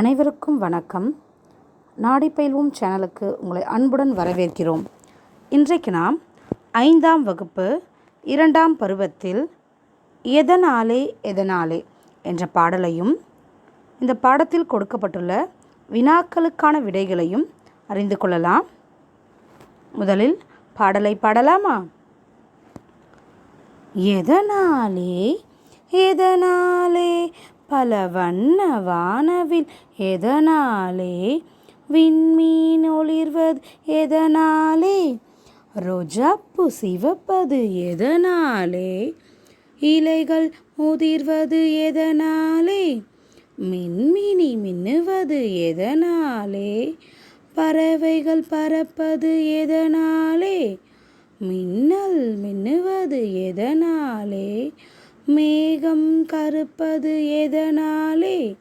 அனைவருக்கும் வணக்கம். நாடி பயில்வோம் சேனலுக்கு உங்களை அன்புடன் வரவேற்கிறோம். இன்றைக்கு நாம் ஐந்தாம் வகுப்பு இரண்டாம் பருவத்தில் எதனாலே எதனாலே என்ற பாடலையும் இந்த பாடத்தில் கொடுக்கப்பட்டுள்ள வினாக்களுக்கான விடைகளையும் அறிந்து கொள்ளலாம். முதலில் பாடலை பாடலாமா? எதனாலே எதனாலே பல வண்ண வானவில் எதனாலே விண்மீன் ஒளிர்வது எதனாலே? ரோஜாப்பூ சிவப்பது எதனாலே? இலைகள் முதிர்வது எதனாலே? மின்மினி மின்னுவது எதனாலே? பறவைகள் பறப்பது எதனாலே? மின்னல் மின்னுவது எதனாலே? மே மறுப்பது எதனாலே?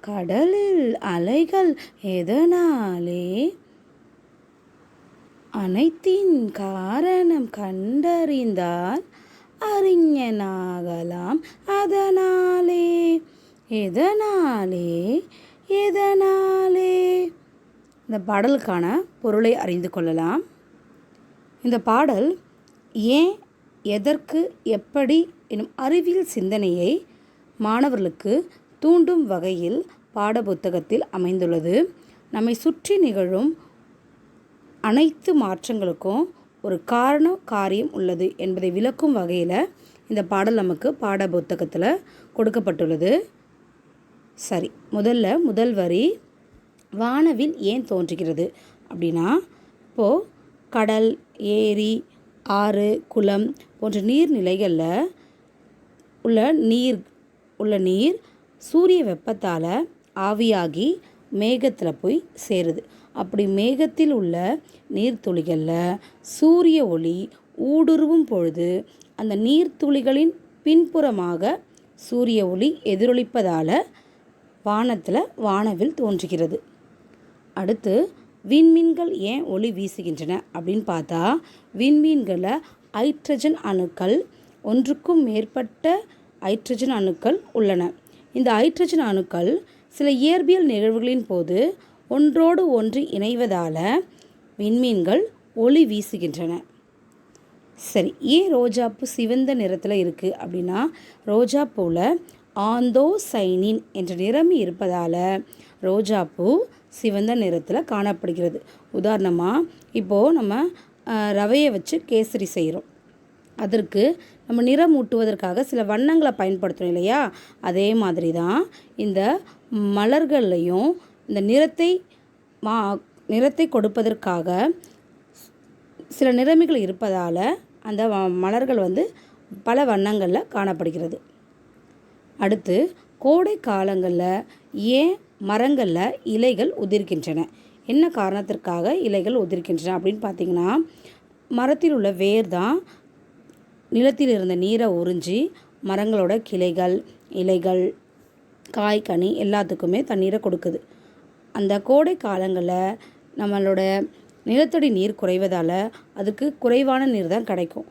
கடலில் அலைகள் எதனாலே? அனைத்தின் காரணம் கண்டறிந்தால் அறிஞனாகலாம் அதனாலே. எதனாலே? எதனாலே? இந்த பாடலுக்கான பொருளை அறிந்து கொள்ளலாம். இந்த பாடல் ஏன் எதற்கு எப்படி எனும் அறிவியல் சிந்தனையை மாணவர்களுக்கு தூண்டும் வகையில் பாடப்புத்தகத்தில் அமைந்துள்ளது. நம்மை சுற்றி நிகழும் அனைத்து மாற்றங்களுக்கும் ஒரு காரண காரியம் உள்ளது என்பதை விளக்கும் வகையில் இந்த பாடல் நமக்கு பாட புத்தகத்தில் கொடுக்கப்பட்டுள்ளது. சரி முதல்ல முதல் வரி வானவில் ஏன் தோன்றுகிறது? அப்படின்னா இப்போது கடல் ஏரி ஆறு குளம் போன்ற நீர்நிலைகளில் உள்ள நீர் உள்ள நீர் சூரிய வெப்பத்தால் ஆவியாகி மேகத்தில் போய் சேருது. அப்படி மேகத்தில் உள்ள நீர்த்துளிகளில் சூரிய ஒளி ஊடுருவும் பொழுது அந்த நீர்த்துளிகளின் பின்புறமாக சூரிய ஒளி எதிரொலிப்பதால் வானத்தில் வானவில் தோன்றுகிறது. அடுத்து விண்மீன்கள் ஏன் ஒளி வீசுகின்றன அப்படின்னு பார்த்தா விண்மீன்களை ஹைட்ரஜன் அணுக்கள் ஒன்றுக்கும் மேற்பட்ட ஹைட்ரஜன் அணுக்கள் உள்ளன. இந்த ஹைட்ரஜன் அணுக்கள் சில இயற்பியல் நிகழ்வுகளின் போது ஒன்றோடு ஒன்று இணைவதால் விண்மீன்கள் ஒளி வீசுகின்றன. சரி ஏன் ரோஜாப்பூ சிவந்த நிறத்தில் இருக்குது அப்படின்னா ரோஜாப்பூவில் ஆந்தோசைனின் என்ற நிறம் இருப்பதால் ரோஜாப்பூ சிவந்த நிறத்தில் காணப்படுகிறது. உதாரணமாக இப்போது நம்ம ரவையை வச்சு கேசரி செய்கிறோம் அதற்கு நம்ம நிறம் ஊட்டுவதற்காக சில வண்ணங்களை பயன்படுத்தணும் இல்லையா? அதே மாதிரி தான் இந்த மலர்கள்லையும் இந்த நிறத்தை மா நிறத்தை கொடுப்பதற்காக சில நிறமிகள் இருப்பதால் அந்த மலர்கள் வந்து பல வண்ணங்களில் காணப்படுகிறது. அடுத்து கோடை காலங்களில் ஏன் மரங்களில் இலைகள் உதிர்கின்றன? என்ன காரணத்திற்காக இலைகள் உதிர்கின்றன அப்படின்னு பார்த்தீங்கன்னா மரத்தில் உள்ள வேர் தான் நிலத்தில் இருந்த நீரை உறிஞ்சி மரங்களோட கிளைகள் இலைகள் காய் கனி எல்லாத்துக்குமே தண்ணீரை கொடுக்குது. அந்த கோடை காலங்களில் நம்மளோட நிலத்தடி நீர் குறைவதால் அதுக்கு குறைவான நீர் தான் கிடைக்கும்.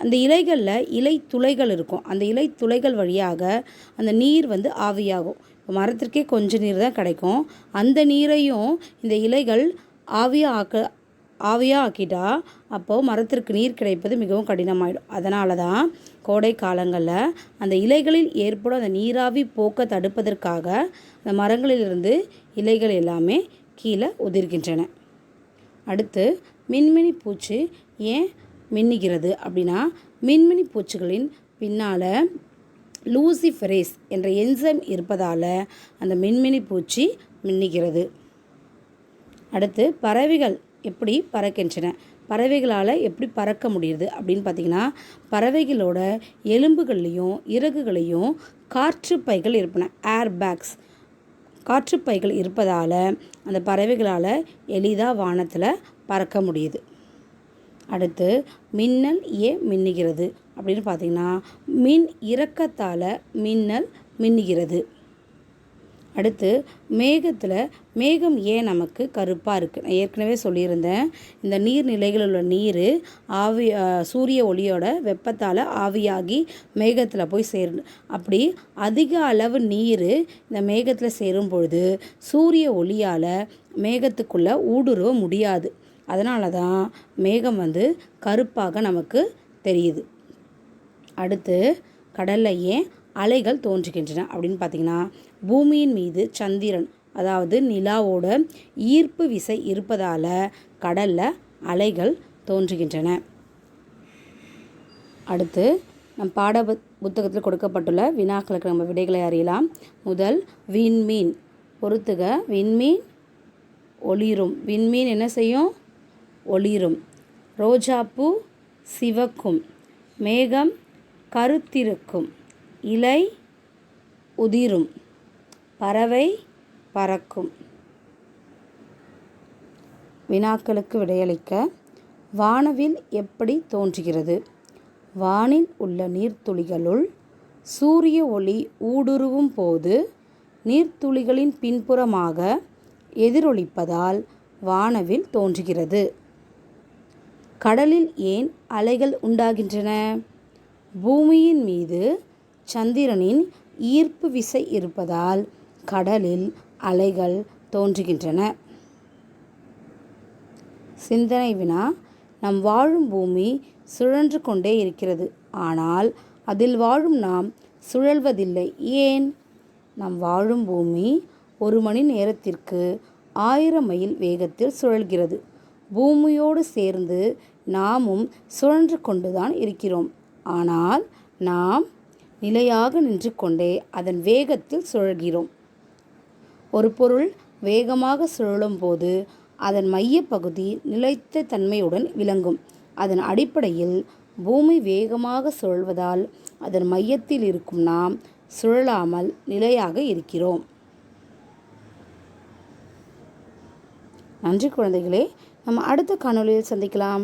அந்த இலைகளில் இலை துளைகள் இருக்கும். அந்த இலை துளைகள் வழியாக அந்த நீர் வந்து ஆவியாகும். இப்போ மரத்திற்கே கொஞ்சம் நீர் தான் கிடைக்கும். அந்த நீரையும் இந்த இலைகள் ஆவியாக ஆக்க ஆவியாக ஆக்கிட்டா அப்போது மரத்திற்கு நீர் கிடைப்பது மிகவும் கடினமாயிடும். அதனால தான் கோடை காலங்களில் அந்த இலைகளில் ஏற்படும் அந்த நீராவி போக்க தடுப்பதற்காக அந்த மரங்களிலிருந்து இலைகள் எல்லாமே கீழே உதிர்கின்றன. அடுத்து மின்மினி பூச்சி ஏன் மின்னுகிறது அப்படின்னா மின்மினி பூச்சிகளின் பின்னால் லூசிஃபரேஸ் என்ற என்சைம் இருப்பதால் அந்த மின்மினி பூச்சி மின்னுகிறது. அடுத்து பறவைகள் எப்படி பறக்கின்றன? பறவைகளால் எப்படி பறக்க முடியுது? அப்படின்னு பார்த்தீங்கன்னா பறவைகளோட எலும்புகள்லேயும் இறகுகளையும் காற்று பைகள் இருப்பன. ஏர் பேக்ஸ் காற்று பைகள் இருப்பதால் அந்த பறவைகளால் எளிதாக வானத்தில் பறக்க முடியுது. அடுத்து மின்னல் ஏன் மின்னுகிறது. அப்படின்னு பார்த்தீங்கன்னா மின் இறக்கத்தால் மின்னல் மின்னுகிறது. அடுத்து மேகத்தில் மேகம் ஏன் நமக்கு கருப்பாக இருக்குது நான் ஏற்கனவே சொல்லியிருந்தேன். இந்த நீர்நிலைகளில் உள்ள நீர் ஆவி சூரிய ஒளியோட வெப்பத்தால் ஆவியாகி மேகத்தில் போய் சேரும் அப்படி அதிக அளவு நீர் இந்த மேகத்தில் சேரும் பொழுது சூரிய ஒளியால் மேகத்துக்குள்ளே ஊடுருவ முடியாது. அதனால தான் மேகம் வந்து கருப்பாக நமக்கு தெரியுது. அடுத்து கடலில் ஏன் அலைகள் தோன்றுகின்றன. அப்படின்னு பார்த்தீங்கன்னா பூமியின் மீது சந்திரன் அதாவது நிலாவோட ஈர்ப்பு விசை இருப்பதால் கடலில் அலைகள் தோன்றுகின்றன. அடுத்து நம் பாட புத்தகத்தில் கொடுக்கப்பட்டுள்ள வினாக்களுக்கு நம்ம விடைகளை அறியலாம். முதல் விண்மீன். பொறுத்துக விண்மீன் ஒளிரும். விண்மீன் என்ன செய்யும்? ஒளிரும். ரோஜாப்பூ சிவக்கும். மேகம் கருத்திருக்கும். இலை உதிரும் பறவை பறக்கும். வினாக்களுக்கு விடையளிக்க வானவில் எப்படி தோன்றுகிறது? வானில் உள்ள நீர்த்துளிகளுள் சூரிய ஒளி ஊடுருவும் போது நீர்த்துளிகளின் பின்புறமாக எதிரொலிப்பதால் வானவில் தோன்றுகிறது. கடலில் ஏன் அலைகள் உண்டாகின்றன? பூமியின் மீது சந்திரனின் ஈர்ப்பு விசை இருப்பதால் கடலில் அலைகள் தோன்றுகின்றன. சிந்தனை வினா நம் வாழும் பூமி சுழன்று கொண்டே இருக்கிறது. ஆனால் அதில் வாழும் நாம் சுழல்வதில்லை. ஏன்? நம் வாழும் பூமி ஒரு மணி நேரத்திற்கு ஆயிரம் மைல் வேகத்தில் சுழல்கிறது. பூமியோடு சேர்ந்து நாமும் சுழன்று கொண்டுதான் இருக்கிறோம். ஆனால் நாம் நிலையாக நின்று கொண்டே அதன் வேகத்தில் சுழல்கிறோம். ஒரு பொருள் வேகமாக சுழலும் போது அதன் மையப்பகுதி நிலைத்த தன்மையுடன் விளங்கும். அதன் அடிப்படையில் பூமி வேகமாக சுழல்வதால் அதன் மையத்தில் இருக்கும் நாம் சுழலாமல் நிலையாக இருக்கிறோம். நன்றி குழந்தைகளே. நம்ம அடுத்த காணொளியில் சந்திக்கலாம்.